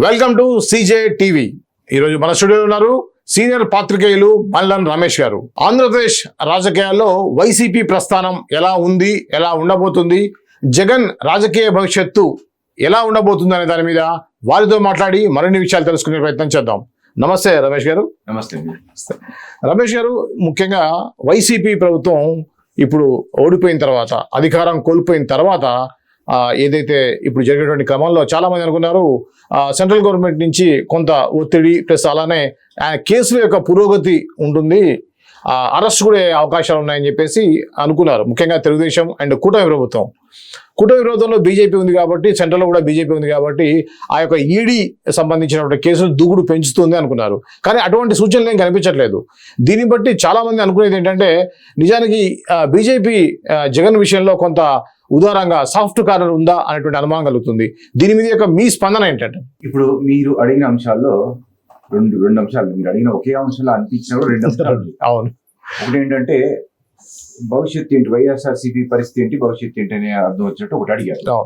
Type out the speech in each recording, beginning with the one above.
Welcome to CJ TV. ఈరోజు మన స్టూడియోలో ఉన్నారు సీనియర్ పాత్రికేయులు మల్లన్ రమేష్ గారు. ఆంధ్రప్రదేశ్ రాజకీయాల్లో వైసీపీ ప్రస్థానం ఎలా ఉంది ఎలా ఉండబోతుంది జగన్ రాజకీయ భవిష్యత్తు ఎలా ఉండబోతుంది అనే దాని మీద వారితో మాట్లాడి మరిన్ని విషయాలు తెలుసుకునే ప్రయత్నం చేద్దాం. నమస్తే రమేష్ గారు. నమస్తే రమేష్ గారు ముఖ్యంగా వైసీపీ ప్రభుత్వం ఇప్పుడు ఓడిపోయిన తర్వాత అధికారం కోల్పోయిన తర్వాత ఏదైతే ఇప్పుడు జరిగేటువంటి క్రమంలో చాలామంది అనుకున్నారు సెంట్రల్ గవర్నమెంట్ నుంచి కొంత ఒత్తిడి ప్లస్ అలానే ఆ కేసుల యొక్క పురోగతి ఉంటుంది. అరెస్ట్ కూడా అవకాశాలు ఉన్నాయని చెప్పేసి అనుకున్నారు. ముఖ్యంగా తెలుగుదేశం అండ్ కూటమి ప్రభుత్వం. కూటమి ప్రభుత్వంలో బీజేపీ ఉంది కాబట్టి సెంట్రల్లో కూడా బీజేపీ ఉంది కాబట్టి ఆ యొక్క ఈడీ సంబంధించినటువంటి కేసులు దూకుడు పెంచుతుంది అనుకున్నారు. కానీ అటువంటి సూచనలు ఏం కనిపించట్లేదు. దీన్ని బట్టి చాలా మంది అనుకునేది ఏంటంటే నిజానికి బీజేపీ జగన్ విషయంలో కొంత ఉదారంగా సాఫ్ట్ కార్నర్ ఉందా అనేటువంటి అనుమానం కలుగుతుంది. దీని మీద యొక్క మీ స్పందన ఏంటంటే? ఇప్పుడు మీరు అడిగిన అంశాల్లో రెండు రెండు అంశాలు. మీరు అడిగిన ఒకే అంశంలో అనిపించిన రెండు అంశాలు. అవును. ఒకటి ఏంటంటే భవిష్యత్తు ఏంటి? వైఎస్ఆర్సీపీ పరిస్థితి ఏంటి? భవిష్యత్తు ఏంటి అనే అర్థం వచ్చినట్టు ఒకటి అడిగారు.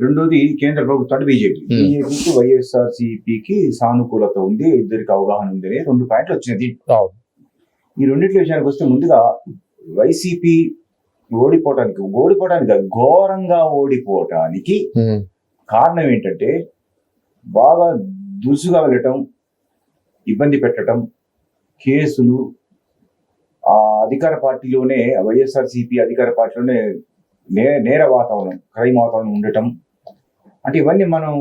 రెండోది కేంద్ర ప్రభుత్వం బీజేపీ. బీజేపీకి వైఎస్ఆర్సీపీకి సానుకూలత ఉంది ఇద్దరికి అవగాహన ఉంది అనే రెండు పాయింట్లు వచ్చినది. ఈ రెండింటి విషయానికి వస్తే ముందుగా వైసీపీ ఓడిపోవటానికి ఓడిపోవటానికి ఘోరంగా ఓడిపోవటానికి కారణం ఏంటంటే బాగా దురుసుగా వెళ్ళటం ఇబ్బంది పెట్టడం కేసులు ఆ అధికార పార్టీలోనే వైఎస్ఆర్ సిపి అధికార పార్టీలోనే నే నేర వాతావరణం క్రైమ్ వాతావరణం ఉండటం. అంటే ఇవన్నీ మనం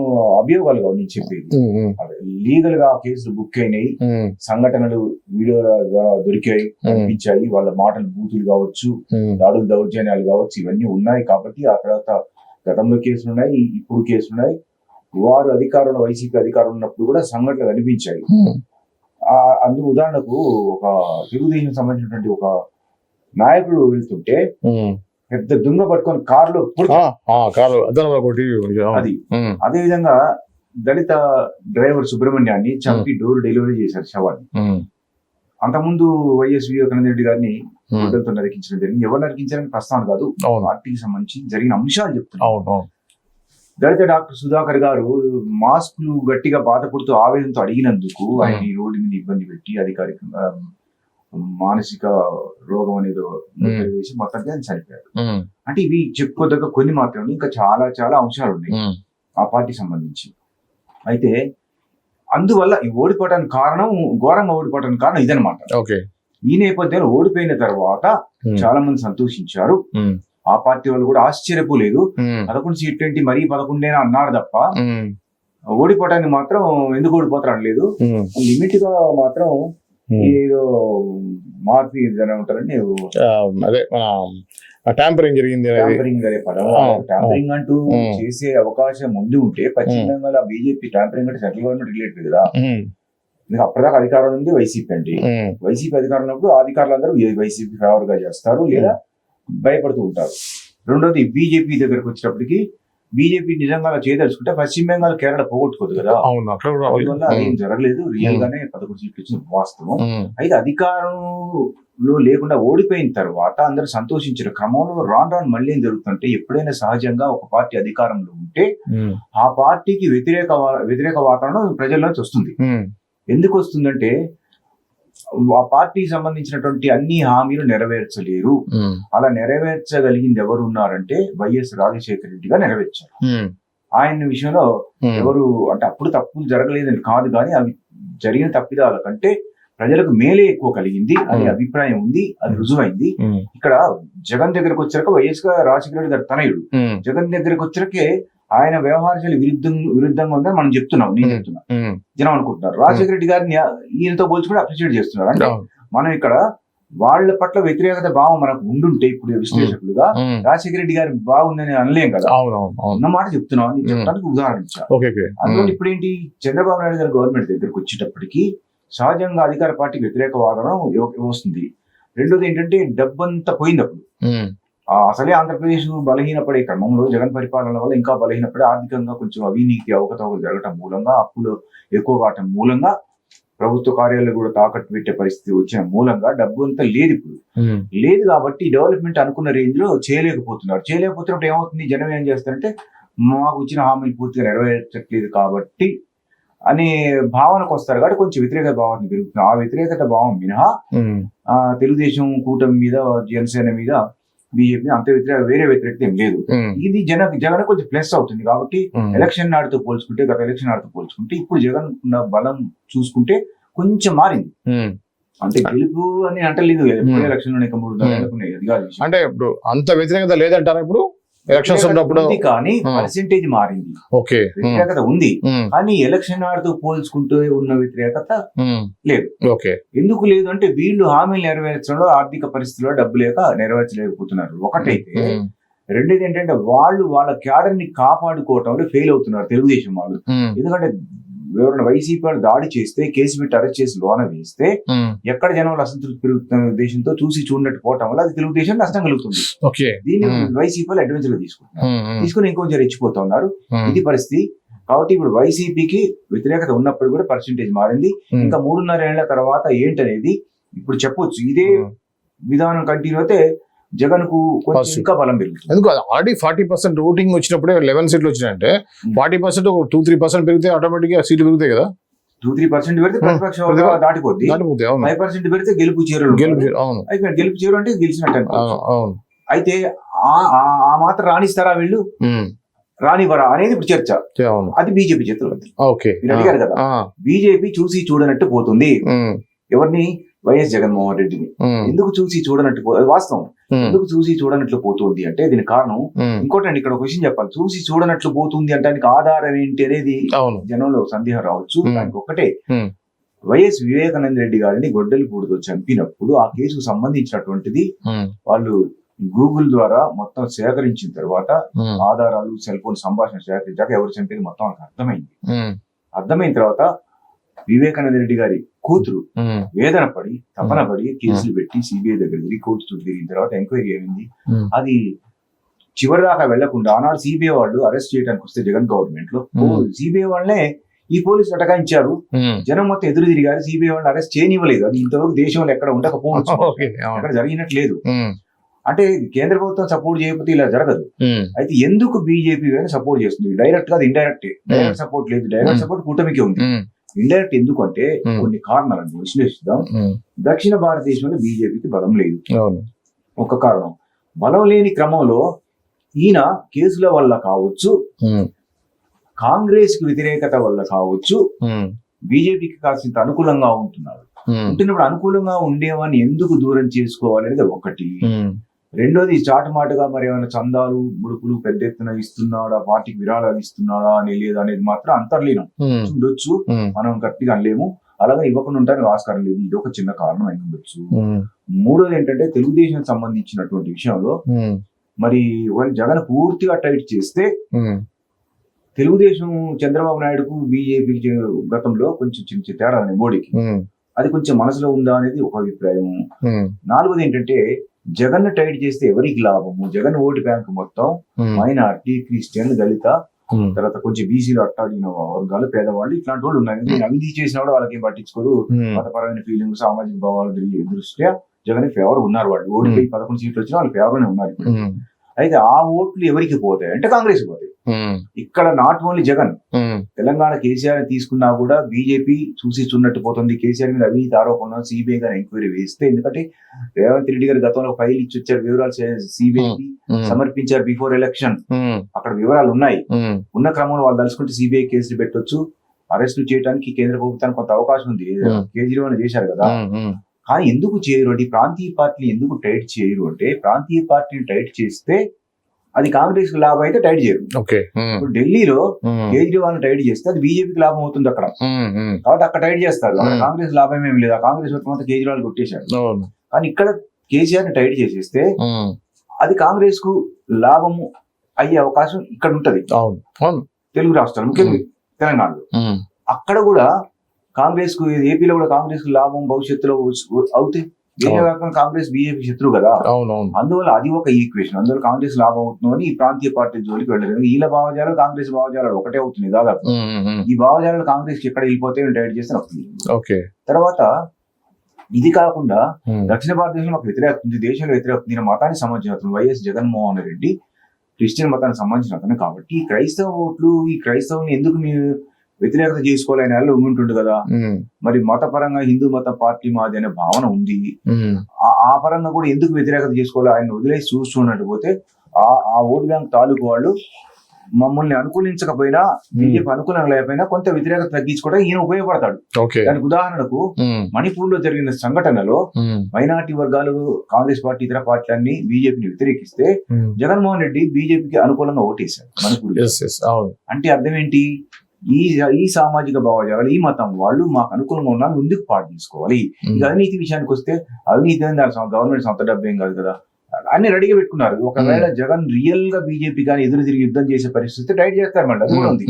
అభియోగాలు నేను చెప్పేది. లీగల్గా కేసులు బుక్ అయినాయి. సంఘటనలు వీడియో ద్వారా దొరికాయి కనిపించాయి. వాళ్ళ మాటలు బూతులు కావచ్చు దాడులు దౌర్జన్యాలు కావచ్చు ఇవన్నీ ఉన్నాయి కాబట్టి ఆ తర్వాత గతంలో కేసులు ఉన్నాయి ఇప్పుడు కేసులు ఉన్నాయి. వారు అధికారంలో వైసీపీ అధికారం ఉన్నప్పుడు కూడా సంఘటనలు కనిపించాయి. అందుకు ఉదాహరణకు ఒక తెలుగుదేశం సంబంధించినటువంటి ఒక నాయకుడు వెళ్తుంటే పెద్ద దుంగ పట్టుకొని కారులో. అది. అదే విధంగా దళిత డ్రైవర్ సుబ్రహ్మణ్యాన్ని చంపి డోర్ డెలివరీ చేశారు శవాన్ని. అంతకుముందు వైఎస్ వివేకానంద రెడ్డి గారిని. గొడ్డలతో నరికించడం జరిగింది. ఎవరు నరికించారని ప్రస్తావన కాదు పార్టీకి సంబంధించి జరిగిన అంశాలు చెప్తున్నారు దళిత డాక్టర్ సుధాకర్ గారు మాస్కులు గట్టిగా బాధపడుతూ ఆవేదనతో అడిగినందుకు ఆయన ఈ రోడ్డు మీద ఇబ్బంది పెట్టి అధికారికంగా మానసిక రోగం అనేది ముద్ర వేసి మొత్తానికి ఆయన చనిపోయారు. ఉమ్, అంటే ఇవి చెప్పుకోదగ్గ కొన్ని మాత్రమే ఇంకా చాలా చాలా అంశాలు ఉన్నాయి ఆ పార్టీ సంబంధించి. అయితే అందువల్ల ఈ ఓడిపోవడానికి కారణం ఘోరంగా ఓడిపోవడానికి కారణం ఇదనమాట ఓకే ఈ నేపథ్యంలో ఓడిపోయిన తర్వాత చాలా మంది సంతోషించారు. ఆ పార్టీ వాళ్ళు కూడా ఆశ్చర్యపోలేదు. ఉమ్, పదకొండు సీట్లు ఏంటి మరీ పదకొండేనా అన్నారు తప్ప ఉమ్, ఓడిపోవడానికి మాత్రం ఎందుకు ఓడిపోతారు అనలేదు. ఉమ్, లిమిట్గా మాత్రం. ఏదో మార్పు ఆ, అదే ట్యాంపరింగ్ జరిగింది ట్యాంపరింగ్ అనే పదం. ట్యాంపరింగ్ అంటూ. చేసే అవకాశం ఉండి ఉంటే పశ్చిమ. బెంగాల్ బీజేపీ ట్యాంపరింగ్ అంటే సెంట్రల్ గవర్నమెంట్ రిలేటెడ్ కదా. అప్పటిదాకా అధికారం ఉంది వైసీపీ అండి వైసీపీ అధికారం ఉన్నప్పుడు ఆ అధికారులందరూ ఏ వైసీపీ ఫేవర్గా చేస్తారు లేదా భయపడుతూ ఉంటారు. రెండోది బీజేపీ దగ్గరకు వచ్చేటప్పటికి బీజేపీ నిజంగా చేయదలుచుకుంటే పశ్చిమ బెంగాల్ కేరళ పోగొట్టుకోదు కదా. అందువల్ల అదేం జరగలేదు. రియల్ గానే పదకొండు సీట్లు వచ్చిన వాస్తవం. అయితే అధికారంలో లేకుండా ఓడిపోయిన తర్వాత అందరూ సంతోషించిన క్రమంలో రాన్ రాన్ మళ్ళీ ఏం జరుగుతుంటే ఎప్పుడైనా సహజంగా ఒక పార్టీ అధికారంలో ఉంటే ఆ పార్టీకి వ్యతిరేక వ్యతిరేక వాతావరణం ప్రజల్లోంచి వస్తుంది. ఎందుకు వస్తుందంటే ఆ పార్టీకి సంబంధించినటువంటి అన్ని హామీలు నెరవేర్చలేరు. అలా నెరవేర్చగలిగింది ఎవరు ఉన్నారంటే వైఎస్ రాజశేఖర రెడ్డిగా నెరవేర్చారు. ఆయన విషయంలో ఎవరు అంటే అప్పుడు తప్పులు జరగలేదని కాదు కానీ అవి జరిగిన తప్పిదాల కంటే ప్రజలకు మేలే ఎక్కువ కలిగింది. అనే. అభిప్రాయం ఉంది అది రుజువైంది. ఇక్కడ జగన్ దగ్గరకు వచ్చాక వైఎస్ రాజశేఖర రెడ్డి గారు తనయుడు. జగన్ దగ్గరకు వచ్చాకే ఆయన వ్యవహారాలు విరుద్ధం విరుద్ధంగా ఉందని మనం చెప్తున్నాం నేను. చెప్తున్నా జనం అనుకుంటున్నారు. రాజశేఖర రెడ్డి గారిని ఈయనతో పోల్చుకుని అప్రిషియేట్ చేస్తున్నారు. అంటే మనం ఇక్కడ వాళ్ళ పట్ల వ్యతిరేకత భావం మనకు ఉండుంటే ఇప్పుడు విశ్లేషకులుగా రాజశేఖర రెడ్డి గారి బాగుందని అనలేం కదా? ఉన్న మాట చెప్తున్నాం అని. చెప్పడానికి ఓకే అందులో ఇప్పుడు ఏంటి చంద్రబాబు నాయుడు గారి గవర్నమెంట్ దగ్గరకు వచ్చేటప్పటికి సహజంగా అధికార పార్టీకి వ్యతిరేక వాదన వస్తుంది. రెండోది ఏంటంటే డబ్బంతా పోయింది అప్పుడు. అసలే ఆంధ్రప్రదేశ్ బలహీనపడే క్రమంలో జగన్ పరిపాలన వల్ల ఇంకా బలహీనపడి ఆర్థికంగా కొంచెం అవినీతి అవకతవకలు జరగటం మూలంగా అప్పులు ఎక్కువ కావటం మూలంగా ప్రభుత్వ కార్యాలయాలు కూడా తాకట్టు పెట్టే పరిస్థితి వచ్చిన మూలంగా డబ్బు అంతా లేదు ఇప్పుడు. లేదు కాబట్టి డెవలప్మెంట్ అనుకున్న రేంజ్లో చేయలేకపోతున్నారు. చేయలేకపోతున్నప్పుడు ఏమవుతుంది? జనం ఏం చేస్తారంటే మాకు ఇచ్చిన హామీలు పూర్తిగా నెరవేర్చట్లేదు కాబట్టి అనే భావనకు వస్తారు కాబట్టి కొంచెం వ్యతిరేక భావాన్ని పెరుగుతుంది. ఆ వ్యతిరేకత భావం మినహా తెలుగుదేశం కూటమి మీద జనసేన మీద బీజేపీ అంత వ్యతిరేక వేరే వ్యతిరేకత ఏం లేదు ఇది జన జగన్ కొంచెం ప్లస్ అవుతుంది కాబట్టి. ఎలక్షన్ నాడుతో పోల్చుకుంటే గత ఎలక్షన్ నాడుతో పోల్చుకుంటే ఇప్పుడు జగన్ ఉన్న బలం చూసుకుంటే కొంచెం మారింది. అంటే గెలుపు అని అంటలేదు. ఎలక్షన్లో మూడు. అంటే ఇప్పుడు అంత వ్యతిరేకత లేదంటారా ఇప్పుడు ఎలక్షన్స్ ఉన్నప్పుడు కానీ Hmm. పర్సెంటేజ్ మారింది. ఓకే. ఉమ్, వ్యతిరేకత ఉంది. ఉమ్, కానీ ఎలక్షన్ నాడుతో పోల్చుకుంటూ ఉన్న వ్యతిరేకత. లేదు. ఓకే. ఎందుకు లేదు అంటే వీళ్ళు హామీలు నెరవేర్చడంలో ఆర్థిక పరిస్థితుల్లో డబ్బు లేక నెరవేర్చలేకపోతున్నారు. ఒకటైతే రెండోది ఏంటంటే వాళ్ళు వాళ్ళ క్యాడర్ని కాపాడుకోవటంలో ఫెయిల్ అవుతున్నారు తెలుగుదేశం వాళ్ళు. ఎందుకంటే ఎవరైనా వైసీపీ వాళ్ళు దాడి చేస్తే కేసు పెట్టి అరెస్ట్ చేసి లోన వేస్తే. ఎక్కడ జనంలో అసంతృప్తి పెరుగుతున్న ఉద్దేశంతో చూసి చూడనట్టు పోవటం వల్ల అది తెలుగుదేశం నష్టం కలుగుతుంది. దీన్ని. వైసీపీ వాళ్ళు అడ్వెంచర్గా తీసుకుంటున్నారు. తీసుకుని ఇంకొంచెం రెచ్చిపోతా ఉన్నారు ఇది పరిస్థితి. కాబట్టి ఇప్పుడు వైసీపీకి వ్యతిరేకత ఉన్నప్పుడు కూడా పర్సెంటేజ్ మారింది. ఇంకా మూడున్నర ఏళ్ళ తర్వాత ఏంటనేది ఇప్పుడు చెప్పొచ్చు. ఇదే. విధానం కంటిన్యూ అయితే జగన్కు. ఇంకా బలం పెరుగుతుంది. ఎందుకు ఆల్రెడీ ఫార్టీ పర్సెంట్ ఓటింగ్ వచ్చినప్పుడే లెవెన్ సీట్లు వచ్చినాయంటే. Forty percent two three percent పెరిగితే ఆటోమేటిక్గా సీట్లు పెరుగుతాయి కదా. టూ త్రీ పర్సెంట్ పెడితే. ప్రతిపక్ష దాటిపోద్ది. ఫైవ్ పర్సెంట్ పెడితే గెలుపు చేరులు గెలుపు అవును. గెలుపు చేరు అంటే గెలిచినట్టు. అవును అయితే ఆ- మాత్రం రాణిస్తారా వీళ్ళు? ఉమ్, రానివ్వరా అనేది ఇప్పుడు చర్చ. అవును. అది బీజేపీ చేతుల్లో ఉంది ఓకే. అడిగారు కదా. బీజేపీ చూసి చూడనట్టు పోతుంది. ఎవరిని వైఎస్ జగన్మోహన్ రెడ్డిని. ఎందుకు చూసి చూడనట్టు వాస్తవం. ఎందుకు చూసి చూడనట్లు పోతుంది అంటే దీని కారణం ఇంకోటండి ఇక్కడ ఒక విషయం చెప్పాలి. చూసి చూడనట్లు పోతుంది అంటే ఆధారం ఏంటి అనేది జనంలో సందేహం రావచ్చు. దానికి ఒకటే. వైఎస్ వివేకానంద రెడ్డి గారిని గొడ్డలిపూడితో చంపినప్పుడు ఆ కేసుకు సంబంధించినటువంటిది వాళ్ళు గూగుల్ ద్వారా మొత్తం సేకరించిన తర్వాత ఆధారాలు సెల్ ఫోన్ సంభాషణ సేకరించాక ఎవరు చంపేది మొత్తం అర్థమైంది. అర్థమైన తర్వాత వివేకానంద రెడ్డి గారి కూతురు వేదన పడి తపన పడి కేసులు పెట్టి సిబిఐ దగ్గర తిరిగి కోర్టు తిరిగిన తర్వాత ఎంక్వైరీ అయింది. అది చివరి దాకా వెళ్ళకుండా ఆనాడు సిబిఐ వాళ్ళు అరెస్ట్ చేయడానికి వస్తే జగన్ గవర్నమెంట్లో. సిబిఐ వాళ్ళనే ఈ పోలీసులు అటకాయించారు. జనం మొత్తం ఎదురు తిరిగారు. సిబిఐ వాళ్ళని అరెస్ట్ చేయనివ్వలేదు. అది ఇంతవరకు దేశంలో ఎక్కడ ఉండకపోవచ్చు అక్కడ జరిగినట్లేదు అంటే కేంద్ర ప్రభుత్వం సపోర్ట్ చేయకపోతే ఇలా జరగదు. అయితే ఎందుకు బీజేపీ సపోర్ట్ చేస్తుంది? డైరెక్ట్గా డైరెక్ట్ డైరెక్ట్ సపోర్ట్ లేదు. డైరెక్ట్. సపోర్ట్ కూటమికి ఉంది. ఇండైరెక్ట్ ఎందుకు అంటే Hmm. కొన్ని కారణాలను విశ్లేషిద్దాం. దక్షిణ భారతదేశంలో బీజేపీకి బలం లేదు. ఒక కారణం. బలం లేని క్రమంలో ఈయన కేసుల వల్ల కావచ్చు కాంగ్రెస్కి వ్యతిరేకత వల్ల కావచ్చు బీజేపీకి కాసింత అనుకూలంగా ఉంటున్నారు ఉంటున్నప్పుడు అనుకూలంగా ఉండేవాన్ని ఎందుకు దూరం చేసుకోవాలి అనేది ఒకటి రెండోది చాటుమాటుగా మరి ఏమైనా చందాలు ముడుపులు పెద్ద ఎత్తున ఇస్తున్నాడా పార్టీకి విరాళాలు ఇస్తున్నాడా అని లేదా అనేది మాత్రం అంతర్లీనం. ఉండొచ్చు మనం గట్టిగా అనలేము. అలాగే ఇవ్వకుండా ఉంటానికి ఆస్కారం లేదు. ఇది ఒక చిన్న కారణం అయి ఉండొచ్చు. మూడోది ఏంటంటే తెలుగుదేశం సంబంధించినటువంటి విషయంలో మరి వాళ్ళు జగన్ పూర్తిగా టైట్ చేస్తే తెలుగుదేశం చంద్రబాబు నాయుడుకు బీజేపీకి గతంలో కొంచెం చిన్న చిన్న తేడా మోడీకి. అది కొంచెం మనసులో ఉందా అనేది ఒక అభిప్రాయం నాలుగోది ఏంటంటే జగన్ టైట్ చేస్తే ఎవరికి లాభము? జగన్ ఓటు బ్యాంక్ మొత్తం మైనార్టీ క్రిస్టియన్ దళిత తర్వాత కొంచెం బీసీలు అట్టాడిన వర్గాలు పేదవాళ్ళు ఇట్లాంటి వాళ్ళు ఉన్నారు అవినీతి చేసిన కూడా వాళ్ళకి ఏం పట్టించుకోరు. మతపరమైన ఫీలింగ్ సామాజిక భావాల దృష్ట్యా జగన్ ఫేవర్ ఉన్నారు వాళ్ళు ఓడిపోయి పదకొండు సీట్లు వచ్చినా వాళ్ళు ఫేవర్ ఉన్నారు అయితే ఆ ఓట్లు ఎవరికి పోతాయి? అంటే కాంగ్రెస్ పోతాయి. ఇక్కడ not only Jagan um, Telangana KCR తీసుకున్నా కూడా బీజేపీ చూసి చూన్నట్టు పోతుంది. కేసీఆర్ మీద అవినీతి ఆరోపణలు సిబిఐ గారు ఎంక్వైరీ వేస్తే ఎందుకంటే రేవంత్ రెడ్డి గారు గతంలో ఫైల్ ఇచ్చి వచ్చారు వివరాలు సిబిఐకి ఉమ్, సమర్పించారు బిఫోర్ ఎలక్షన్ అక్కడ వివరాలు ఉన్నాయి. ఉన్న క్రమంలో వాళ్ళు తలుచుకుంటే సిబిఐ కేసులు పెట్టొచ్చు. అరెస్టులు చేయడానికి కేంద్ర ప్రభుత్వానికి కొంత అవకాశం ఉంది. Hmm. కేజ్రీవాల్ చేశారు కదా. కానీ ఎందుకు చేయరు? అంటే ప్రాంతీయ పార్టీని ఎందుకు టైట్ చేయరు? అంటే ప్రాంతీయ పార్టీని టైట్ చేస్తే అది కాంగ్రెస్కి లాభం అయితే టైట్ చేయరు. ఇప్పుడు ఢిల్లీలో కేజ్రీవాల్ టైట్ చేస్తే అది బీజేపీకి లాభం అవుతుంది అక్కడ. కాబట్టి అక్కడ టైట్ చేస్తారు. కాంగ్రెస్ లాభం ఏమి లేదు. కాంగ్రెస్ మొత్తం కేజ్రీవాల్ కొట్టేశాడు అవును. కానీ ఇక్కడ కేసీఆర్ని టైట్ చేసేస్తే అది కాంగ్రెస్కు లాభము అయ్యే అవకాశం ఇక్కడ ఉంటది. తెలుగు రాష్ట్రాలు ముఖ్యంగా తెలంగాణలో. అక్కడ కూడా కాంగ్రెస్కు ఏపీలో కూడా కాంగ్రెస్కు లాభం భవిష్యత్తులో వచ్చు- అవుతాయి దేశవ్యాప్తంగా కాంగ్రెస్ బీజేపీ శత్రువు కదా. అవును అవును అందువల్ల అది ఒక ఈక్వేషన్ అందువల్ల కాంగ్రెస్ లాభం అవుతుందని ఈ ప్రాంతీయ పార్టీ జోలికి వెళ్ళలేదు. వీళ్ళ భావజాలు కాంగ్రెస్ భావజాలు ఒకటే అవుతుంది దాదాపు. ఈ భావజాలు కాంగ్రెస్ ఎక్కడ వెళ్ళిపోతే డైరెక్ట్ చేస్తే వస్తుంది ఓకే. తర్వాత ఇది కాకుండా దక్షిణ భారతదేశంలో మాకు వ్యతిరేకత ఉంది. దేశంలో వ్యతిరేకత ఈయన మతానికి సంబంధించిన అతను వైఎస్ జగన్మోహన్ రెడ్డి క్రిస్టియన్ మతానికి సంబంధించిన అతను కాబట్టి ఈ క్రైస్తవ ఓట్లు ఈ క్రైస్తవుని ఎందుకు మీరు వ్యతిరేకత చేసుకోలేని వాళ్ళు ఉంటుండు కదా. మరి మతపరంగా హిందూ మత పార్టీ మాది అనే భావన ఉంది. ఆ- పరంగా కూడా ఎందుకు వ్యతిరేకత చేసుకోవాలి? ఆయన వదిలేసి చూస్తున్నట్టు పోతే ఆ ఆ ఓట్ బ్యాంక్ తాలూకు వాళ్ళు మమ్మల్ని అనుకూలించకపోయినా బీజేపీ అనుకూలం లేకపోయినా కొంత వ్యతిరేకత తగ్గించుకోవడానికి ఈయన ఉపయోగపడతాడు. దానికి ఉదాహరణకు మణిపూర్లో జరిగిన సంఘటనలో మైనార్టీ వర్గాలు కాంగ్రెస్ పార్టీ ఇతర పార్టీలన్నీ బీజేపీని వ్యతిరేకిస్తే. జగన్మోహన్ రెడ్డి బీజేపీకి అనుకూలంగా ఓటేశారు మణిపూర్ అంటే అర్థం ఏంటి? ఈ ఈ సామాజిక భావజాలు ఈ మతం వాళ్ళు మాకు అనుకూలంగా ఉన్నా ముందుకు పాటు తీసుకోవాలి. ఇక అవినీతి విషయానికి వస్తే అవినీతి అనేది గవర్నమెంట్ సొంత డబ్బు ఏం కాదు కదా. అన్ని రెడీగా పెట్టుకున్నారు. ఒకవేళ జగన్ రియల్గా బీజేపీ కానీ ఎదురు తిరిగి యుద్ధం చేసే పరిస్థితి టైట్ చేస్తారు మళ్ళీ. అది కూడా ఉంది.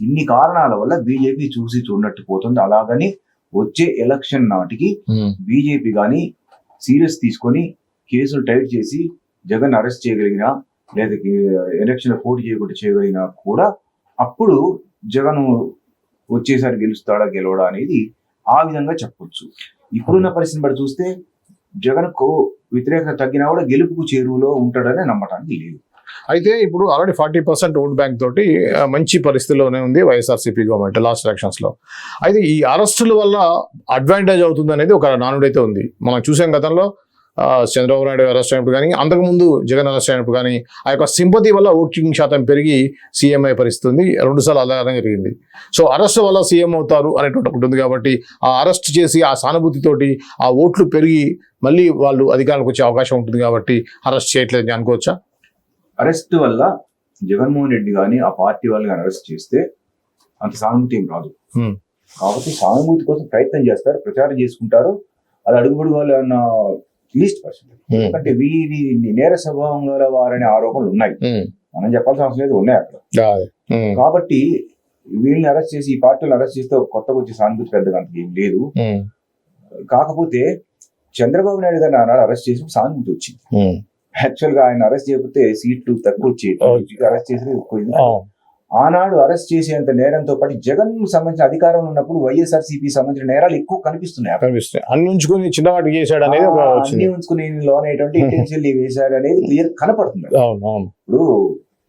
ఇన్ని కారణాల వల్ల బీజేపీ చూసి చూడనట్టు పోతుంది. అలాగని వచ్చే ఎలక్షన్ నాటికి బీజేపీ కానీ సీరియస్ తీసుకొని కేసులు టైట్ చేసి జగన్ అరెస్ట్ చేయగలిగినా లేదా ఎలక్షన్ పోటీ చేయకుండా చేయగలిగినా కూడా అప్పుడు జగన్ వచ్చేసారి గెలుస్తాడా గెలవడా అనేది ఆ విధంగా చెప్పొచ్చు. ఇప్పుడున్న పరిస్థితిని బట్టి చూస్తే జగన్కు వ్యతిరేకత తగ్గినా కూడా గెలుపుకు చేరువలో ఉంటాడని నమ్మటానికి లేదు. అయితే ఇప్పుడు already forty percent vote bank తోటి మంచి పరిస్థితిలోనే ఉంది వైఎస్ఆర్సీపీ గవర్నమెంట్ లాస్ట్ ఎలక్షన్స్లో అయితే ఈ అరెస్టుల వల్ల అడ్వాంటేజ్ అవుతుంది అనేది ఒక నానుడైతే ఉంది. మనం చూసాం గతంలో చంద్రబాబు నాయుడు అరెస్ట్ అయినప్పుడు కానీ అంతకుముందు జగన్ అరెస్ట్ అయినప్పుడు కానీ ఆ యొక్క సింపతి వల్ల ఓటింగ్ శాతం పెరిగి సీఎం అయ్యే పరిస్థితి ఉంది. రెండుసార్లు అలాగే జరిగింది. సో అరెస్ట్ వల్ల సీఎం అవుతారు అనేటువంటి ఒకటి ఉంది కాబట్టి ఆ అరెస్ట్ చేసి ఆ సానుభూతితోటి ఆ ఓట్లు పెరిగి మళ్ళీ వాళ్ళు అధికారానికి వచ్చే అవకాశం ఉంటుంది కాబట్టి అరెస్ట్ చేయట్లేదని అనుకోవచ్చా? అరెస్ట్ వల్ల జగన్మోహన్ రెడ్డి కానీ ఆ పార్టీ వాళ్ళు కానీ అరెస్ట్ చేస్తే అంత సానుభూతి ఏం రాదు. కాబట్టి సానుభూతి కోసం ప్రయత్నం చేస్తారు ప్రచారం చేసుకుంటారు. అది అడుగుబడి వాళ్ళు అన్న లీస్ట్ పర్సెంట్ Hmm. ఎందుకంటే వీరి నేర స్వభావం గల వారనే ఆరోపణలు ఉన్నాయి. మనం చెప్పాల్సిన అవసరం లేదు ఉన్నాయి అక్కడ. కాబట్టి వీళ్ళని అరెస్ట్ చేసి ఈ పార్టీలను అరెస్ట్ చేస్తే కొత్తగా వచ్చే సానుభూతి పెద్దగా అంత ఏం లేదు. కాకపోతే చంద్రబాబు నాయుడు గారిని ఆనాడు అరెస్ట్ చేసి సానుభూతి వచ్చింది. యాక్చువల్గా ఆయన అరెస్ట్ చేయకపోతే సీట్లు తక్కువ వచ్చేది. అరెస్ట్ చేసి. ఆనాడు అరెస్ట్ చేసేంత నేరంతో పాటు జగన్ సంబంధించిన అధికారంలో ఉన్నప్పుడు వైఎస్ఆర్ సిపి సంబంధించిన నేరాలు ఎక్కువ కనిపిస్తున్నాయి అక్కడ. కనిపిస్తుంది అన్ని ఉంచుకొని చిన్నవాటికి చేశాడు అనేది అన్ని ఉంచుకుని లోన్ అయ్యేటువంటి ఇంటెన్షియల్లీ వేశారు అనేది క్లియర్ కనపడుతుంది ఇప్పుడు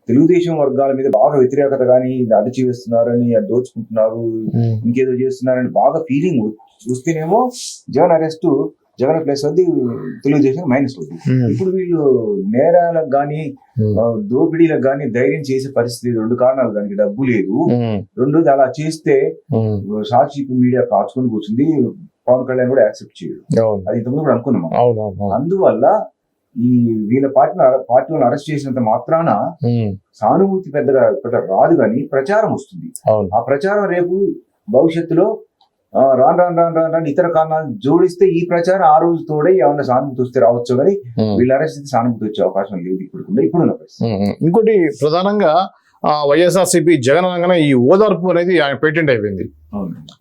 తెలుగుదేశం వర్గాల మీద బాగా వ్యతిరేకత కానీ అణచివేస్తున్నారని అది దోచుకుంటున్నారు. ఇంకేదో చేస్తున్నారని బాగా ఫీలింగ్ చూస్తేనేమో జగన్ అరెస్ట్ జగన్ ప్లస్ వద్ది తెలుగుదేశం మైనస్ వద్ది ఉమ్. ఇప్పుడు వీళ్ళు నేరాలకు కానీ ఉమ్. దోపిడీలకు కానీ ధైర్యం చేసే పరిస్థితి. రెండు కారణాలు దానికి డబ్బు లేదు ఉమ్. రెండోది అలా చేస్తే. సాక్షి మీడియా కాచుకొని కూర్చుంది పవన్ కళ్యాణ్ కూడా యాక్సెప్ట్ చేయడు అది ఇంతకుముందు కూడా అనుకున్నాం అందువల్ల ఈ వీళ్ళ పార్టీని పార్టీ వాళ్ళని అరెస్ట్ చేసినంత మాత్రాన. సానుభూతి పెద్దగా పెద్ద రాదు కానీ ప్రచారం వస్తుంది ఆ ప్రచారం రేపు భవిష్యత్తులో రాను రాను రాను రాను రాను ఇతర కారణాలు జోడిస్తే ఈ ప్రచారం ఆ రోజు తోడే ఏమన్నా సానుభూతి వస్తే రావచ్చు కానీ. వీళ్ళ అరెస్ట్ సానుభూతి వచ్చే అవకాశం లేదు ఇప్పుడు ఇప్పుడున్న. ఉమ్. ఇంకోటి ప్రధానంగా వైఎస్ఆర్సీపీ జగన్ అనగానే ఈ ఓదార్పు అనేది ఆయన పేటెంట్ అయిపోయింది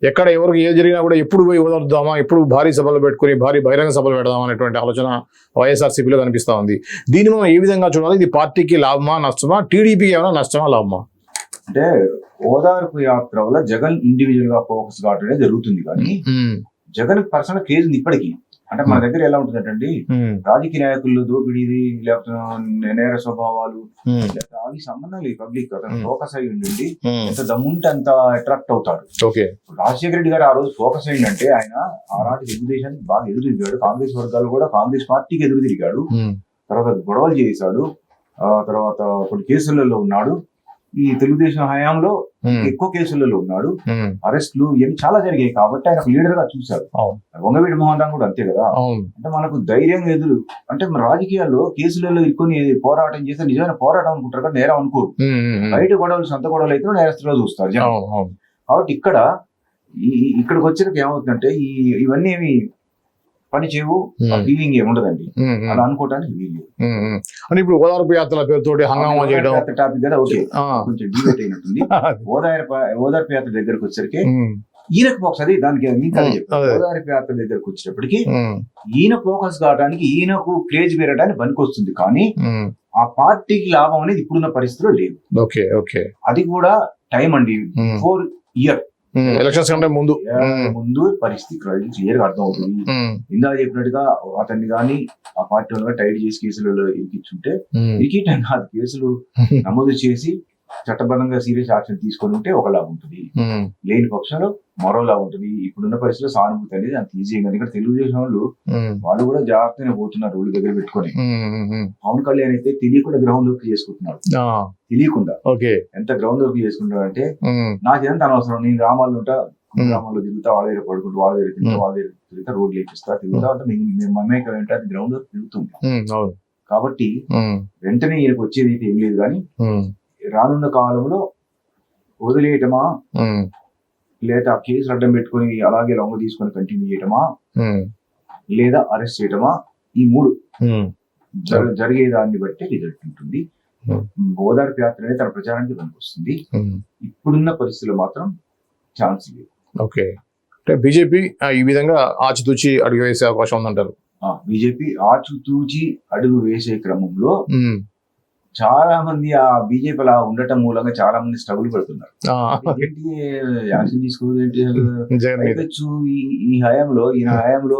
ఎక్కడ ఎవరికి ఏది జరిగినా కూడా ఎప్పుడు పోయి ఓదార్దామా ఎప్పుడు భారీ సభలు పెట్టుకుని భారీ బహిరంగ సభలు పెడదామా అనేటువంటి ఆలోచన వైఎస్ఆర్సీపీలో కనిపిస్తా ఉంది దీన్ని మనం ఏ విధంగా చూడాలి ఇది పార్టీకి లాభమా నష్టమా టీడీపీకి ఏమైనా నష్టమా లాభమా అంటే ఓదార్పు యాత్ర వల్ల జగన్ ఇండివిజువల్గా ఫోకస్ కావటమే జరుగుతుంది కానీ. జగన్ పర్సనల్ కేసు ఉంది ఇప్పటికీ అంటే మన దగ్గర ఎలా ఉంటుందంటే. రాజకీయ నాయకులు దోపిడీది లేకపోతే నేర స్వభావాలు. లేకపోతే అవి సంబంధం లేదు పబ్లిక్ అతను. ఫోకస్ అయి ఉండి ఉమ్. ఎంత దమ్ముంటే అంత అట్రాక్ట్ అవుతాడు ఓకే రాజశేఖర రెడ్డి గారు ఆ రోజు ఫోకస్ అయిందంటే ఆయన ఆనాటి తెలుగుదేశానికి బాగా ఎదురు తిరిగాడు కాంగ్రెస్ వర్గాలు కూడా కాంగ్రెస్ పార్టీకి ఎదురు తిరిగాడు. తర్వాత గొడవలు చేశాడు ఆ తర్వాత కొన్ని కేసులలో ఉన్నాడు ఈ తెలుగుదేశం హయాంలో. ఎక్కువ కేసులలో ఉన్నాడు. అరెస్టులు ఇవన్నీ చాలా జరిగాయి కాబట్టి ఆయన లీడర్గా చూశారు. వంగవీడి మోహన్ రావు కూడా అంతే కదా అంటే మనకు ధైర్యంగా ఎదురు అంటే మన రాజకీయాల్లో కేసులలో ఇరుకొని పోరాటం చేస్తే నిజమైన పోరాటం అనుకుంటారు కానీ నేరం అనుకోరు. బయట గొడవలు సొంత గొడవలు అయితే నేరస్తులుగా చూస్తారు కాబట్టి ఇక్కడ ఇక్కడికి వచ్చేటప్పుడు ఏమవుతుందంటే ఈ ఇవన్నీ ఏమి పని చేయవు. ఫీలింగ్ ఏమి ఉండదండి ఉమ్. ఉమ్. అలా అనుకోవటానికి వీలు. అని ఇప్పుడు ఓదార్పు యాత్రల పేరుతోటి హంగామా చేయడం టాపిక్ కదా ఓకే. కొంచెం డిబేట్ అయినట్టుంది ఓదార్పు ఓదార్పు యాత్ర దగ్గరకు వచ్చరికి. ఈయనకు ఫోకస్ అది దానికి. అదే. ఓదార్పు యాత్ర దగ్గరకు వచ్చేటప్పటికి ఉమ్. ఈయన ఫోకస్ కావడానికి ఈయనకు క్రేజ్ పెరగడానికి పనికొస్తుంది కానీ. ఆ పార్టీకి లాభం అనేది ఇప్పుడున్న పరిస్థితిలో లేదు ఓకే ఓకే అది కూడా టైం అండి. Four year. ఎలక్షన్స్ కంటే ముందు. ముందు పరిస్థితి క్లియర్గా అర్థం అవుతుంది. ఇందాక చెప్పినట్టుగా అతన్ని కానీ ఆ పార్టీ టైట్ చేసి కేసులలో ఇరికించుంటే. ఇరికిటం కాదు కేసులు నమోదు చేసి చట్టబద్ధంగా సీరియస్ యాక్షన్ తీసుకొని ఉంటే ఒకలా ఉంటుంది లేని పక్షంలో మరోలా ఉంటుంది ఇప్పుడున్న పరిస్థితిలో సానుభూతి అనేది అంత ఈజీగా ఇక్కడ తెలుగుదేశం వాళ్ళు వాళ్ళు కూడా జాగ్రత్తగా పోతున్నారు ఒళ్ళు దగ్గర పెట్టుకొని. పవన్ కళ్యాణ్ అయితే తెలియకుండా గ్రౌండ్ వర్క్ చేసుకుంటున్నాడు ఆ, తెలియకుండా ఓకే ఎంత గ్రౌండ్ వర్క్ చేసుకుంటాడు అంటే నాకు ఎంత అనవసరం నేను గ్రామాల్లో ఉంటా Hmm. గ్రామాల్లో తిరుగుతా వాళ్ళ దగ్గర పడుకుంటూ వాళ్ళ దగ్గర తిరుగుతా Hmm. వాళ్ళ దగ్గర తిరుగుతా రోడ్లు ఎక్కిస్తా తిరుగుతా అంతా మేము మేము మమేకం ఏంటంటే అది గ్రౌండ్ వర్క్ తిరుగుతుంది కాబట్టి వెంటనే ఈయనకు వచ్చేది అయితే ఏం లేదు కానీ రానున్న కాలంలో వదిలేయటమా? లేదా ఆ కేసులు అడ్డం పెట్టుకొని అలాగే లొంగ తీసుకొని కంటిన్యూ చేయటమా? లేదా అరెస్ట్ చేయటమా? ఈ మూడు జరిగే దాన్ని బట్టి రిజల్ట్ ఉంటుంది. ఓదార్పు యాత్ర అనేది తన ప్రచారానికి పనికొస్తుంది. ఇప్పుడున్న పరిస్థితుల్లో మాత్రం ఛాన్స్ లేదు. ఓకే. అంటే బీజేపీ ఈ విధంగా ఆచితూచి అడుగు వేసే అవకాశం ఉందంటారు. బీజేపీ ఆచుతూచి అడుగు వేసే క్రమంలో చాలా మంది ఆ బీజేపీ అలా ఉండటం మూలంగా చాలా మంది స్ట్రగుల్ పడుతున్నారు. ఏంటి యాక్షన్ తీసుకోదు ఏంటి ఈ ఈ హయాంలో ఈయన హయాంలో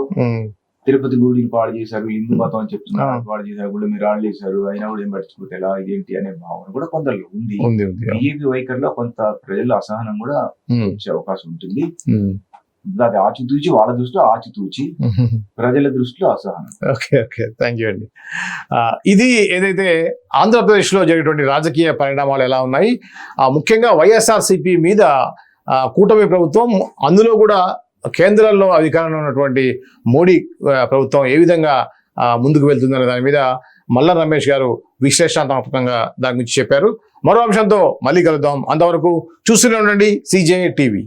తిరుపతి గుడిని పాడు చేశారు హిందూ మతం అని చెప్తున్నారు. పాడు చేశారు గుడి మీరు రాళ్ళు చేశారు అయినా కూడా ఏం పట్టించుకోతే ఎలా ఇదేంటి అనే భావన కూడా కొందరిలో ఉంది. బీజేపీ వైఖరిలో కొంత ప్రజల అసహనం కూడా వచ్చే అవకాశం ఉంటుంది. అది ఆచితూచి వాళ్ళ దృష్టిలో ఆచితూచి. ప్రజల దృష్టిలో అసహనం. Okay okay. థ్యాంక్ యూ అండి. ఇది ఏదైతే ఆంధ్రప్రదేశ్లో జరిగేటువంటి రాజకీయ పరిణామాలు ఎలా ఉన్నాయి? ఆ, ముఖ్యంగా వైఎస్ఆర్సిపి మీద కూటమి ప్రభుత్వం అందులో కూడా కేంద్రంలో అధికారంలో ఉన్నటువంటి మోడీ ప్రభుత్వం ఏ విధంగా ముందుకు వెళ్తుందనే దాని మీద మల్ల రమేష్ గారు విశ్లేషణాత్మకంగా దాని గురించి చెప్పారు. మరో అంశంతో మళ్ళీ కలుద్దాం. అంతవరకు చూస్తూనే ఉండండి. CJ TV.